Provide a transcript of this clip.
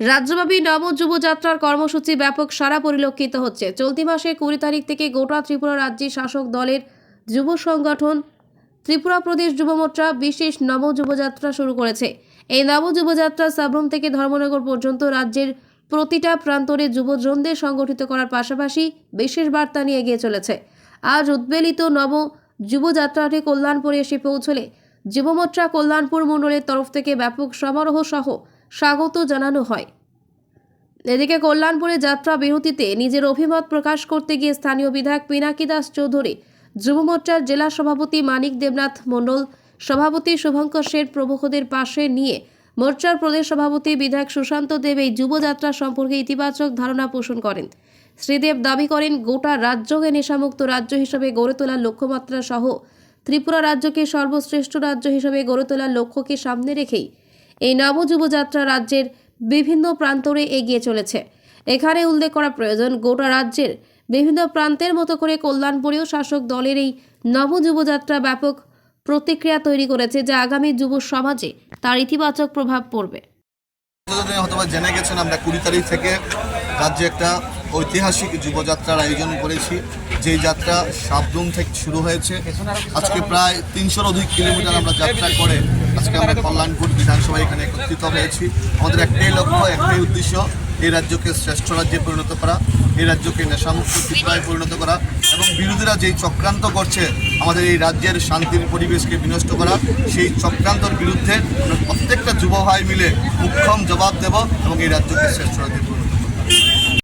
রাজ্যব্যাপী নব যুবযাত্রার কর্মসূচি ব্যাপক সারা পরিলক্ষিত হচ্ছে। চলতি মাসের কুড়ি তারিখ থেকে গোটা ত্রিপুরা রাজ্যের শাসক দলের যুব সংগঠন ত্রিপুরা প্রদেশ যুব মোর্চা বিশেষ নব যুবযাত্রা শুরু করেছে। এই নব যুবযাত্রা সাবরুম থেকে ধর্মনগর পর্যন্ত রাজ্যের প্রতিটা প্রান্তরে যুবজনদের সংগঠিত করার পাশাপাশি বিশেষ বার্তা নিয়ে এগিয়ে চলেছে। আজ উদ্বেলিত নব যুবযাত্রাটি কল্যাণপুরে এসে পৌঁছলে যুবমোর্চা কল্যাণপুর মণ্ডলের তরফ থেকে ব্যাপক সমারোহ সহ স্বাগত জানানো হয়। এদিকে কল্যাণপুরে যাত্রা বিরতিতে নিজের অভিমত প্রকাশ করতে গিয়ে স্থানীয় বিধায়ক পিনাকি দাস চৌধুরী, যুব মোর্চার জেলা সভাপতি মানিক দেবনাথ মণ্ডল, সভাপতি শুভঙ্কর শেঠ প্রমুখদের পাশে নিয়ে মোর্চার প্রদেশ সভাপতি বিধায়ক সুশান্ত দেব এই যুবযাত্রা সম্পর্কে ইতিবাচক ধারণা পোষণ করেন। শ্রীদেব দাবি করেন, গোটা রাজ্যকে নেশামুক্ত রাজ্য হিসেবে গড়ে তোলার লক্ষ্যমাত্রা সহ ত্রিপুরা রাজ্যকে সর্বশ্রেষ্ঠ রাজ্য হিসেবে গড়ে তোলার লক্ষ্যকে সামনে রেখেই এই নবযুবযাত্রা রাজ্যের বিভিন্ন প্রান্তরে এগিয়ে চলেছে। এখানে উল্লেখ করা প্রয়োজন, গোটা রাজ্যের বিভিন্ন প্রান্তের মতো করে কল্যাণপুরেও শাসক দলের এই নবযুবযাত্রা ব্যাপক প্রতিক্রিয়া তৈরি করেছে, যা আগামী যুব সমাজে তার ইতিবাচক প্রভাব পড়বে। জেনে গেছেন আমরা কুড়ি তারিখ থেকে রাজ্যে একটা ঐতিহাসিক যুবযাত্রার আয়োজন করেছি। যেই যাত্রা সাবরুম থেকে শুরু হয়েছে, আজকে প্রায় তিনশোর অধিক কিলোমিটার আমরা যাত্রা করে আজকে আমরা কল্যাণপুর বিধানসভায় এখানে একত্রিত হয়েছি। আমাদের একটাই লক্ষ্য, একটাই উদ্দেশ্য, এই রাজ্যকে শ্রেষ্ঠ রাজ্যে পরিণত করা, এই রাজ্যকে নেশামুক্ত ত্রিপুরায় পরিণত করা এবং বিরোধীরা যেই চক্রান্ত করছে, আমাদের এই রাজ্যের শান্তির পরিবেশকে বিনষ্ট করা, সেই চক্রান্তর বিরুদ্ধে প্রত্যেকটা যুব ভাই মিলে মুখ্যম জবাব দেব এবং এই রাজ্যকে শ্রেষ্ঠ রাজ্যে